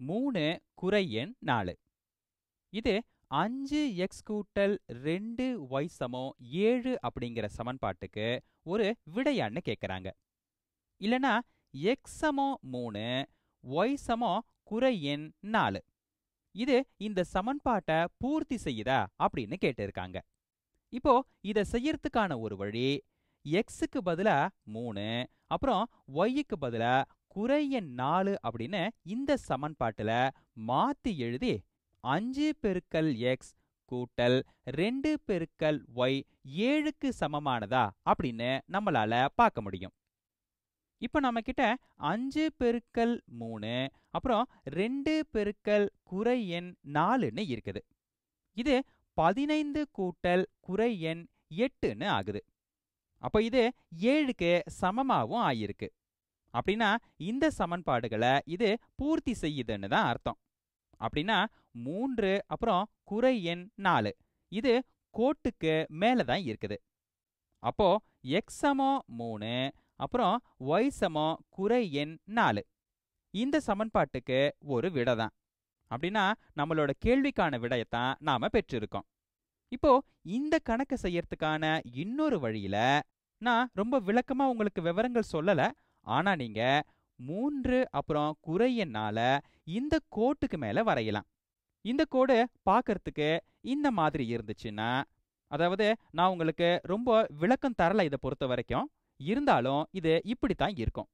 மூணு குறை எண் நாலு. இது அஞ்சு எக்ஸ் கூட்டல் ரெண்டு ஒய் சமம் ஏழு அப்படிங்கிற சமன்பாட்டுக்கு ஒரு விடையான்னு கேட்குறாங்க இல்லனா எக்ஸ் சமம் மூணு ஒய் சமம் குறை எண் நாலு. இது இந்த சமன்பாட்டை பூர்த்தி செய்யுதா அப்படின்னு கேட்டிருக்காங்க. இப்போ இதை செய்யறதுக்கான ஒரு வழி எக்ஸுக்கு பதிலாக மூணு அப்புறம் ஒய்க்கு பதிலாக குறை எண் நாலு அப்படின்னு இந்த சமன்பாட்டுல மாத்தி எழுதி அஞ்சு பெருக்கல் எக்ஸ் கூட்டல் ரெண்டு பெருக்கல் ஒய் ஏழுக்கு சமமானதா அப்படின்னு நம்மளால பார்க்க முடியும். இப்போ நம்ம கிட்ட அஞ்சு பெருக்கல் மூணு அப்புறம் ரெண்டு பெருக்கல் குறை எண் நாலுன்னு இருக்குது. இது பதினைந்து கூட்டல் குறை எண் எட்டுன்னு ஆகுது. அப்போ இது ஏழுக்கு சமமாகவும் ஆயிருக்கு. அப்படின்னா இந்த சமன்பாடுகளை இது பூர்த்தி செய்யுதுன்னு தான் அர்த்தம். அப்படின்னா மூன்று அப்புறம் குறை எண் நாலு. இது கோட்டுக்கு மேலே தான் இருக்குது. அப்போ எக்ஸ் மூணு அப்புறம் ஒய் சமம் குறை எண் நாலு. இந்த சமன்பாட்டுக்கு ஒரு விடை தான். அப்படின்னா நம்மளோட கேள்விக்கான விடையத்தான் நாம பெற்றிருக்கோம். இப்போ இந்த கணக்கை செய்யறதுக்கான இன்னொரு வழியில நான் ரொம்ப விளக்கமா உங்களுக்கு விவரங்கள் சொல்லல. ஆனா நீங்க மூன்று அப்புறம் குறை எண்ணால இந்த கோட்டுக்கு மேல வரையலாம். இந்த கோடு பார்க்கறதுக்கு இந்த மாதிரி இருந்துச்சுன்னா அதாவது நான் உங்களுக்கு ரொம்ப விளக்கம் தரல இதை பொறுத்த வரைக்கும் இருந்தாலும் இது இப்படித்தான் இருக்கும்.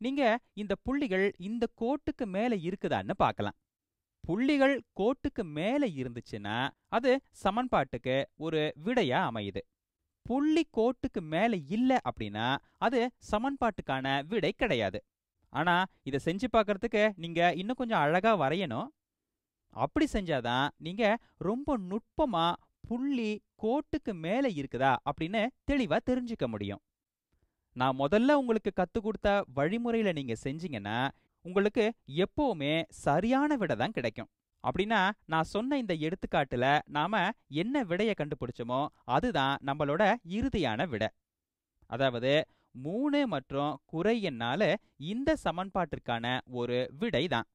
நீங்க இந்த புள்ளிகள் இந்த கோட்டுக்கு மேல இருக்குதான்னு பார்க்கலாம் புள்ளிகள் கோட்டுக்கு மேல இருந்துச்சுன்னா அது சமன்பாட்டுக்கு ஒரு விடையா அமையுது. புள்ளி கோட்டுக்கு மேல இல்ல அப்படின்னா அது சமன்பாட்டுக்கான விடை கிடையாது. ஆனா இதை செஞ்சு பார்க்கறதுக்கு நீங்க இன்னும் கொஞ்சம் அழகா வரையணும். அப்படி செஞ்சாதான் நீங்க ரொம்ப நுட்பமா புள்ளி கோட்டுக்கு மேல இருக்குதா அப்படின்னு தெளிவா தெரிஞ்சுக்க முடியும். நான் முதல்ல உங்களுக்கு கத்து கொடுத்த வழிமுறையில நீங்க செஞ்சீங்கன்னா உங்களுக்கு எப்பவுமே சரியான விடை தான் கிடைக்கும். அப்படின்னா நான் சொன்ன இந்த எடுத்துக்காட்டுல நாம என்ன விடைய கண்டுபிடிச்சோமோ அதுதான் நம்மளோட இறுதியான விடை. அதாவது மூணு மற்றும் குறை என்னால இந்த சமன்பாட்டிற்கான ஒரு விடை தான்